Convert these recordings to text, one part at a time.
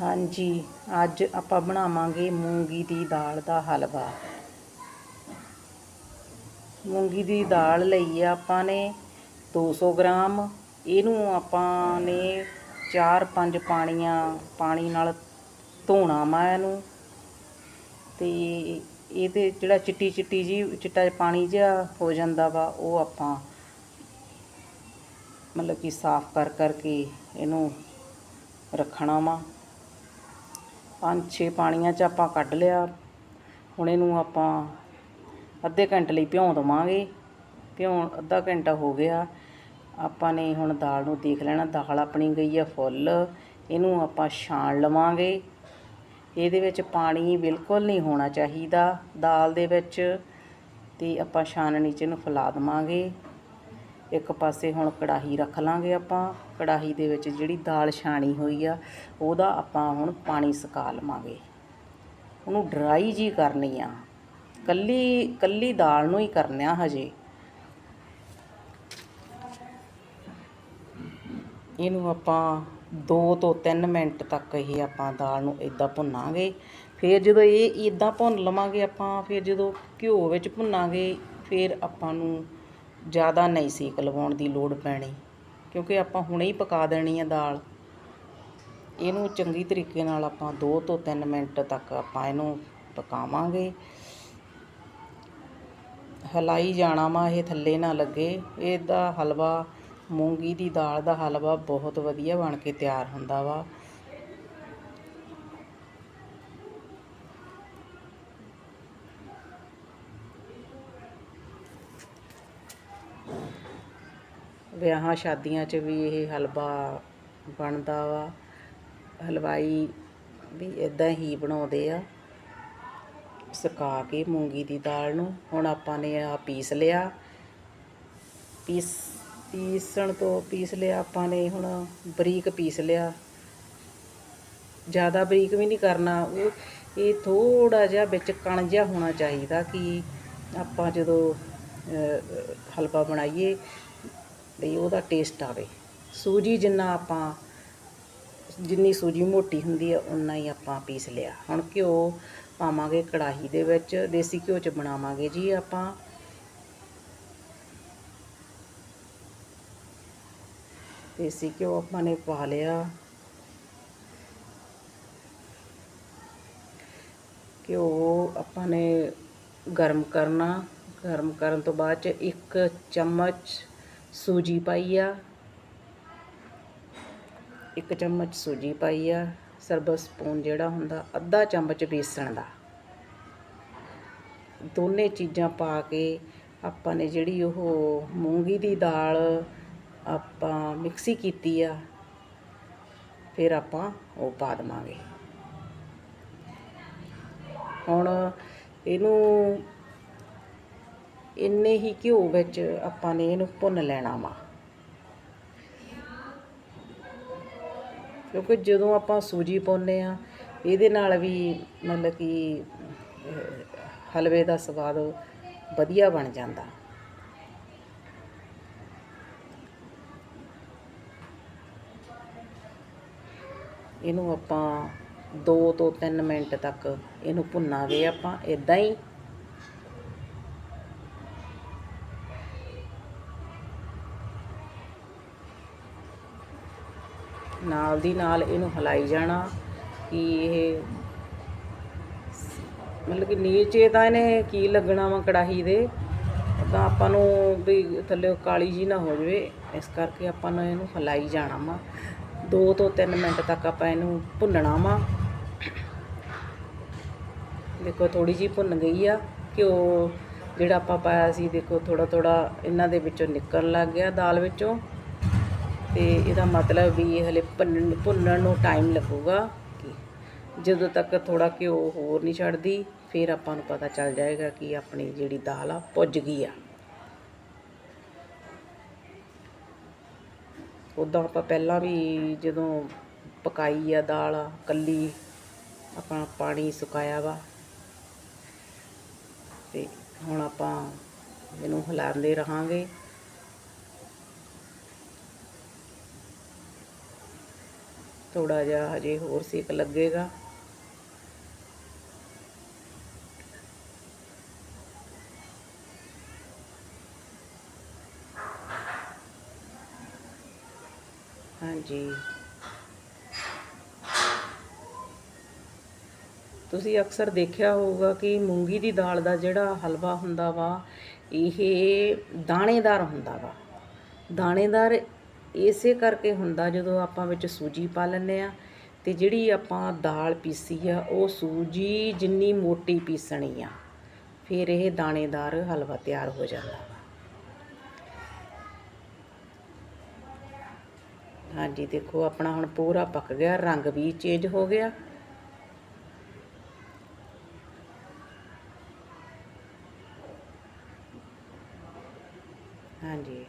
ਹਾਂਜੀ, ਅੱਜ ਆਪਾਂ ਬਣਾਵਾਂਗੇ ਮੂੰਗੀ ਦੀ ਦਾਲ ਦਾ ਹਲਵਾ। ਮੂੰਗੀ ਦੀ ਦਾਲ ਲਈ ਆ ਆਪਾਂ ਨੇ 200 ਗ੍ਰਾਮ। ਇਹਨੂੰ ਆਪਾਂ ਨੇ 4-5 ਪਾਣੀਆਂ, ਪਾਣੀ ਨਾਲ ਧੋਣਾ ਵਾ ਇਹਨੂੰ। ਤੇ ਇਹਦੇ ਜਿਹੜਾ ਚਿੱਟੀ ਚਿੱਟੀ ਜੀ, ਚਿੱਟਾ ਪਾਣੀ ਜਿਹਾ ਹੋ ਜਾਂਦਾ ਵਾ, ਉਹ ਆਪਾਂ ਮਤਲਬ ਕਿ ਸਾਫ਼ ਕਰ ਕਰਕੇ ਇਹਨੂੰ ਰੱਖਣਾ ਵਾ। ਪੰਜ ਛੇ ਪਾਣੀਆਂ 'ਚ ਆਪਾਂ ਕੱਢ ਲਿਆ। ਹੁਣ ਇਹਨੂੰ ਆਪਾਂ ਅੱਧੇ ਘੰਟੇ ਲਈ ਭਿਉਂ ਦਵਾਂਗੇ। ਭਿਉਂ ਅੱਧਾ ਘੰਟਾ ਹੋ ਗਿਆ। ਆਪਾਂ ਨੇ ਹੁਣ ਦਾਲ ਨੂੰ ਦੇਖ ਲੈਣਾ। ਦਾਲ ਆਪਣੀ ਗਈ ਆ ਫੁੱਲ। ਇਹਨੂੰ ਆਪਾਂ ਛਾਣ ਲਵਾਂਗੇ। ਇਹਦੇ ਵਿੱਚ ਪਾਣੀ ਬਿਲਕੁਲ ਨਹੀਂ ਹੋਣਾ ਚਾਹੀਦਾ ਦਾਲ ਦੇ ਵਿੱਚ। ਤੇ ਆਪਾਂ ਛਾਨਣੀ 'ਚ ਇਹਨੂੰ ਫੈਲਾ ਦਵਾਂਗੇ। ਇੱਕ ਪਾਸੇ ਹੁਣ ਕੜਾਹੀ ਰੱਖ ਲਾਂਗੇ ਆਪਾਂ। ਕੜਾਹੀ ਦੇ ਵਿੱਚ ਜਿਹੜੀ ਦਾਲ ਛਾਣੀ ਹੋਈ ਆ, ਉਹਦਾ ਆਪਾਂ ਹੁਣ ਪਾਣੀ ਸੁਕਾ ਲਵਾਂਗੇ। ਉਹਨੂੰ ਡਰਾਈ ਜੀ ਕਰਨੀ ਆ। ਕੱਲੀ ਕੱਲੀ ਦਾਲ ਨੂੰ ਹੀ ਕਰਨਾ ਹਜੇ। ਇਹਨੂੰ ਆਪਾਂ 2 ਤੋਂ 3 ਮਿੰਟ ਤੱਕ ਇਹ ਆਪਾਂ ਦਾਲ ਨੂੰ ਇਦਾਂ ਭੁੰਨਾਂਗੇ। ਫਿਰ ਜਦੋਂ ਇਹ ਇਦਾਂ ਭੁੰਨ ਲਵਾਂਗੇ ਆਪਾਂ, ਫਿਰ ਜਦੋਂ ਘਿਓ ਵਿੱਚ ਭੁੰਨਾਂਗੇ, ਫਿਰ ਆਪਾਂ ਨੂੰ ਜ਼ਿਆਦਾ ਨਹੀਂ ਸੇਕ ਲਵਾਉਣ ਦੀ ਲੋੜ ਪੈਣੀ, ਕਿਉਂਕਿ ਆਪਾਂ ਹੁਣੇ ਹੀ ਪਕਾ ਦੇਣੀ ਹੈ ਦਾਲ। ਇਹਨੂੰ ਚੰਗੀ ਤਰੀਕੇ ਨਾਲ ਆਪਾਂ 2 ਤੋਂ 3 ਮਿੰਟ ਤੱਕ ਆਪਾਂ ਇਹਨੂੰ ਪਕਾਵਾਂਗੇ। ਹਲਾਈ ਜਾਣਾ ਵਾ ਇਹ ਥੱਲੇ ਨਾ ਲੱਗੇ। ਇਹਦਾ ਹਲਵਾ ਮੂੰਗੀ ਦੀ ਦਾਲ ਦਾ ਹਲਵਾ ਬਹੁਤ ਵਧੀਆ ਬਣ ਕੇ ਤਿਆਰ ਹੁੰਦਾ ਵਾ। ਵਿਆਹਾਂ ਸ਼ਾਦੀਆਂ 'ਚ ਵੀ ਇਹ ਹਲਵਾ ਬਣਦਾ ਵਾ। ਹਲਵਾਈ ਵੀ ਇੱਦਾਂ ਹੀ ਬਣਾਉਂਦੇ ਆ। ਸੁਕਾ ਕੇ ਮੂੰਗੀ ਦੀ ਦਾਲ ਨੂੰ। ਹੁਣ ਆਪਾਂ ਨੇ ਆ ਪੀਸ ਲਿਆ। ਪੀਸ, ਪੀਸਣ ਤੋਂ ਪੀਸ ਲਿਆ ਆਪਾਂ ਨੇ। ਹੁਣ ਬਰੀਕ ਪੀਸ ਲਿਆ। ਜ਼ਿਆਦਾ ਬਰੀਕ ਵੀ ਨਹੀਂ ਕਰਨਾ। ਉਹ, ਇਹ ਥੋੜਾ ਜਿਹਾ ਵਿੱਚ ਕਣ ਜਿਹਾ ਹੋਣਾ ਚਾਹੀਦਾ ਕਿ ਆਪਾਂ ਜਦੋਂ ਹਲਵਾ ਬਣਾਈਏ। ਵੀ ਉਹਦਾ ਟੇਸਟ ਆਵੇ। ਸੂਜੀ ਜਿੰਨਾ ਆਪਾਂ, ਜਿੰਨੀ ਸੂਜੀ ਮੋਟੀ ਹੁੰਦੀ ਹੈ ਉਨਾ ਹੀ ਆਪਾਂ ਪੀਸ ਲਿਆ। ਹੁਣ ਘਿਓ ਪਾਵਾਂਗੇ ਕੜਾਹੀ ਦੇ ਵਿੱਚ, ਦੇਸੀ ਘਿਓ 'ਚ ਬਣਾਵਾਂਗੇ ਜੀ ਆਪਾਂ। ਦੇਸੀ ਘਿਓ ਆਪਾਂ ਨੇ ਪਾ ਲਿਆ। ਘਿਓ ਆਪਾਂ ਨੇ ਗਰਮ ਕਰਨਾ। ਗਰਮ ਕਰਨ ਤੋਂ ਬਾਅਦ ਚ ਇੱਕ ਚਮਚ ਸੂਜੀ ਪਾਈ ਆ। ਇੱਕ ਚਮਚ ਸੂਜੀ ਪਾਈ ਆ। ਸਰਬਤ ਸਪੂਨ ਜਿਹੜਾ ਹੁੰਦਾ, ਅੱਧਾ ਚਮਚ ਬੇਸਣ ਦਾ। ਦੋਨੇ ਚੀਜ਼ਾਂ ਪਾ ਕੇ ਆਪਾਂ ਨੇ ਜਿਹੜੀ ਉਹ ਮੂੰਗੀ ਦੀ ਦਾਲ ਆਪਾਂ ਮਿਕਸੀ ਕੀਤੀ ਆ, ਫਿਰ ਆਪਾਂ ਉਹ ਪਾ ਦੇਵਾਂਗੇ। ਹੁਣ ਇਹਨੂੰ ਇੰਨੇ ਹੀ ਘਿਓ ਵਿੱਚ ਆਪਾਂ ਨੇ ਇਹਨੂੰ ਭੁੰਨ ਲੈਣਾ ਵਾ। ਕਿਉਂਕਿ ਜਦੋਂ ਆਪਾਂ ਸੂਜੀ ਪਾਉਂਦੇ ਆ ਇਹਦੇ ਨਾਲ ਵੀ ਮਤਲਬ ਕਿ ਹਲਵੇ ਦਾ ਸਵਾਦ ਵਧੀਆ ਬਣ ਜਾਂਦਾ। ਇਹਨੂੰ ਆਪਾਂ 2 ਤੋਂ 3 ਮਿੰਟ ਤੱਕ ਇਹਨੂੰ ਭੁੰਨਾਂਗੇ ਆਪਾਂ ਇਦਾਂ ਹੀ ਨਾਲ ਦੀ ਨਾਲ ਇਹਨੂੰ ਹਿਲਾਈ ਜਾਣਾ ਕਿ ਇਹ ਮਤਲਬ ਕਿ ਨੀਚੇ ਤਾਂ ਇਹਨੇ ਕੀ ਲੱਗਣਾ ਵਾ ਕੜਾਹੀ ਦੇ, ਤਾਂ ਆਪਾਂ ਨੂੰ ਵੀ ਥੱਲੇ ਕਾਲੀ ਜੀ ਨਾ ਹੋ ਜਾਵੇ, ਇਸ ਕਰਕੇ ਆਪਾਂ ਨੂੰ ਇਹਨੂੰ ਹਿਲਾਈ ਜਾਣਾ ਵਾ। 2 ਤੋਂ 3 ਮਿੰਟ ਤੱਕ ਆਪਾਂ ਇਹਨੂੰ ਭੁੰਨਣਾ ਵਾ। ਦੇਖੋ ਥੋੜੀ ਜੀ ਭੁੰਨ ਗਈ ਆ, ਘਿਓ ਜਿਹੜਾ ਆਪਾਂ ਪਾਇਆ ਸੀ, ਦੇਖੋ ਥੋੜਾ ਥੋੜਾ ਇਹਨਾਂ ਦੇ ਵਿੱਚੋਂ ਨਿਕਲਣ ਲੱਗ ਗਿਆ ਦਾਲ ਵਿੱਚੋਂ। ਤੇ ਇਹਦਾ ਮਤਲਬ ਵੀ ਇਹ ਹਲੇ ਭੁੰਨਣ ਭੁੰਨਣ ਨੂੰ ਟਾਈਮ ਲੱਗੂਗਾ ਜਦੋਂ ਤੱਕ ਥੋੜਾ ਘਿਓ ਹੋਰ ਨਹੀਂ ਛੱਡਦੀ, ਫਿਰ ਆਪਾਂ ਨੂੰ ਪਤਾ ਚੱਲ ਜਾਏਗਾ ਕਿ ਆਪਣੀ ਜਿਹੜੀ ਦਾਲ ਆ ਪੁੱਜ ਗਈ ਆ। ਉਦਾਂ ਆਪਾਂ ਪਹਿਲਾਂ ਵੀ ਜਦੋਂ ਪਕਾਈ ਆ ਦਾਲ ਕੱਲੀ, ਆਪਾਂ ਪਾਣੀ ਸੁਕਾਇਆ ਵਾ। ਤੇ ਹੁਣ ਆਪਾਂ ਇਹਨੂੰ ਹਿਲਾਉਂਦੇ ਰਹਾਂਗੇ। ਥੋੜਾ ਜਿਹਾ ਹਜੇ ਹੋਰ ਸੇਕ ਲੱਗੇਗਾ। ਹਾਂਜੀ। ਤੁਸੀਂ ਅਕਸਰ ਦੇਖਿਆ ਹੋਊਗਾ ਕਿ ਮੂੰਗੀ ਦੀ ਦਾਲ ਦਾ ਜਿਹੜਾ ਹਲਵਾ ਹੁੰਦਾ ਵਾ, ਇਹ ਦਾਣੇਦਾਰ ਹੁੰਦਾ ਵਾ। ਦਾਣੇਦਾਰ ਇਸੇ ਕਰਕੇ ਹੁੰਦਾ ਜਦੋਂ ਆਪਾਂ ਵਿੱਚ ਸੂਜੀ ਪਾ ਲੈਂਦੇ ਆ ਤੇ ਜਿਹੜੀ ਆਪਾਂ ਦਾਲ ਪੀਸੀ ਆ, ਉਹ ਸੂਜੀ ਜਿੰਨੀ ਮੋਟੀ ਪੀਸਣੀ ਆ, ਫਿਰ ਇਹ ਦਾਣੇਦਾਰ ਹਲਵਾ ਤਿਆਰ ਹੋ ਜਾਂਦਾ ਹਾਂਜੀ, ਦੇਖੋ ਆਪਣਾ ਹੁਣ ਪੂਰਾ ਪੱਕ ਗਿਆ, ਰੰਗ ਵੀ ਚੇਂਜ ਹੋ ਗਿਆ। ਹਾਂਜੀ।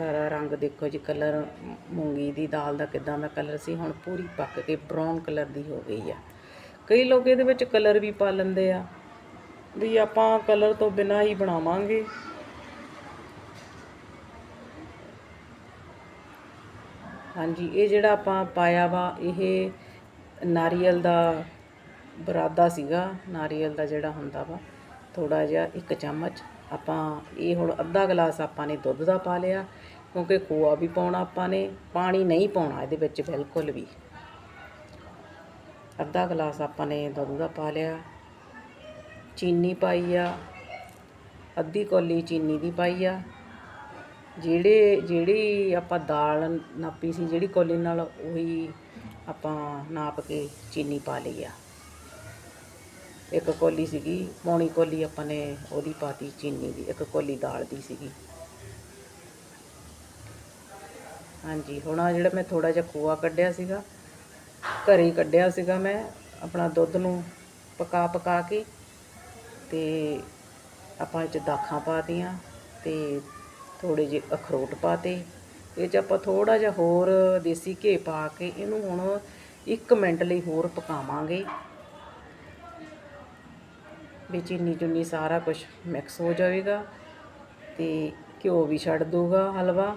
ਸਾਰਾ ਰੰਗ ਦੇਖੋ ਜੀ, ਕਲਰ, ਮੂੰਗੀ ਦੀ ਦਾਲ ਦਾ ਕਿਦਾਂ ਦਾ ਕਲਰ ਸੀ, ਹੁਣ ਪੂਰੀ ਪੱਕ ਕੇ ਬ੍ਰਾਊਨ ਕਲਰ ਦੀ ਹੋ ਗਈ ਆ। ਕਈ ਲੋਕ ਇਹਦੇ ਵਿੱਚ ਕਲਰ ਵੀ ਪਾ ਲੈਂਦੇ ਆ, ਵੀ ਆਪਾਂ ਕਲਰ ਤੋਂ ਬਿਨਾ ਹੀ ਬਣਾਵਾਂਗੇ। ਹਾਂਜੀ, ਇਹ ਜਿਹੜਾ ਆਪਾਂ ਪਾਇਆ ਵਾ, ਇਹ ਨਾਰੀਅਲ ਦਾ ਬਰਾਦਾ ਸੀਗਾ, ਨਾਰੀਅਲ ਦਾ ਜਿਹੜਾ ਹੁੰਦਾ ਵਾ ਥੋੜਾ ਜਿਹਾ ਇੱਕ ਚਮਚ। ਆਪਾਂ ਇਹ ਹੁਣ ਅੱਧਾ ਗਲਾਸ ਆਪਾਂ ਨੇ ਦੁੱਧ ਦਾ ਪਾ ਲਿਆ, ਕਿਉਂਕਿ ਖੋਆ ਵੀ ਪਾਉਣਾ ਆਪਾਂ ਨੇ, ਪਾਣੀ ਨਹੀਂ ਪਾਉਣਾ ਇਹਦੇ ਵਿੱਚ ਬਿਲਕੁਲ ਵੀ। ਅੱਧਾ ਗਲਾਸ ਆਪਾਂ ਨੇ ਦੁੱਧ ਦਾ ਪਾ ਲਿਆ, ਚੀਨੀ ਪਾਈ ਆ, ਅੱਧੀ ਕੌਲੀ ਚੀਨੀ ਦੀ ਪਾਈ ਆ। ਜਿਹੜੇ, ਜਿਹੜੀ ਆਪਾਂ ਦਾਲ ਨਾਪੀ ਸੀ, ਜਿਹੜੀ ਕੌਲੀ ਨਾਲ ਉਹੀ ਆਪਾਂ ਨਾਪ ਕੇ ਚੀਨੀ ਪਾ ਲਈ ਆ। ਇੱਕ ਕੌਲੀ ਸੀਗੀ, ਪੌਣੀ ਕੌਲੀ ਆਪਾਂ ਨੇ ਉਹਦੀ ਪਾਤੀ, ਚੀਨੀ ਦੀ, ਇੱਕ ਕੌਲੀ ਦਾਲ ਦੀ ਸੀਗੀ। ਹਾਂਜੀ, ਹੁਣ ਆ ਜਿਹੜਾ ਮੈਂ ਥੋੜਾ ਜਿਹਾ ਖੋਆ ਕੱਢਿਆ ਸੀਗਾ, ਘਰੇ ਕੱਢਿਆ ਸੀਗਾ ਮੈਂ, ਆਪਣਾ ਦੁੱਧ ਨੂੰ ਪਕਾ ਪਕਾ ਕੇ ਤੇ ਆਪਾਂ ਇਹ 'ਚ ਦਾਖਾਂ ਪਾਤੀਆਂ ਤੇ ਥੋੜੇ ਜਿਹੇ ਅਖਰੋਟ ਪਾਤੇ। ਇਹ 'ਚ ਆਪਾਂ ਥੋੜਾ ਜਿਹਾ ਹੋਰ ਦੇਸੀ ਘੇ ਪਾ ਕੇ ਇਹਨੂੰ ਹੁਣ 1 ਮਿੰਟ ਲਈ ਹੋਰ ਪਕਾਵਾਂਗੇ। ਵੀ ਚੀਨੀ ਚੁੰਨੀ ਸਾਰਾ ਕੁਝ ਮਿਕਸ ਹੋ ਜਾਵੇਗਾ ਤੇ ਘਿਓ ਵੀ ਛੱਡ ਦੂਗਾ ਹਲਵਾ।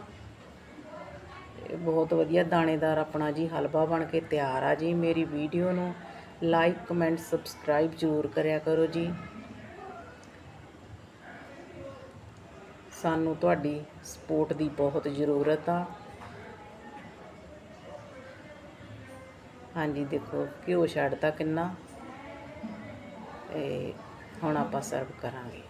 ਇਹ ਬਹੁਤ ਵਧੀਆ ਦਾਣੇਦਾਰ ਆਪਣਾ ਜੀ ਹਲਵਾ ਬਣ ਕੇ ਤਿਆਰ ਆ ਜੀ ਮੇਰੀ ਵੀਡੀਓ ਨੂੰ। ਲਾਈਕ ਕਮੈਂਟ ਸਬਸਕ੍ਰਾਈਬ ਜ਼ਰੂਰ ਕਰਿਆ ਕਰੋ ਜੀ। ਸਾਨੂੰ ਤੁਹਾਡੀ ਸਪੋਰਟ ਦੀ ਬਹੁਤ ਜ਼ਰੂਰਤ ਆ। ਹਾਂਜੀ ਦੇਖੋ, ਘਿਓ ਛੱਡਤਾ ਕਿੰਨਾ? ਤੇ ਹੁਣ ਆਪਾਂ ਸਰਵ ਕਰਾਂਗੇ।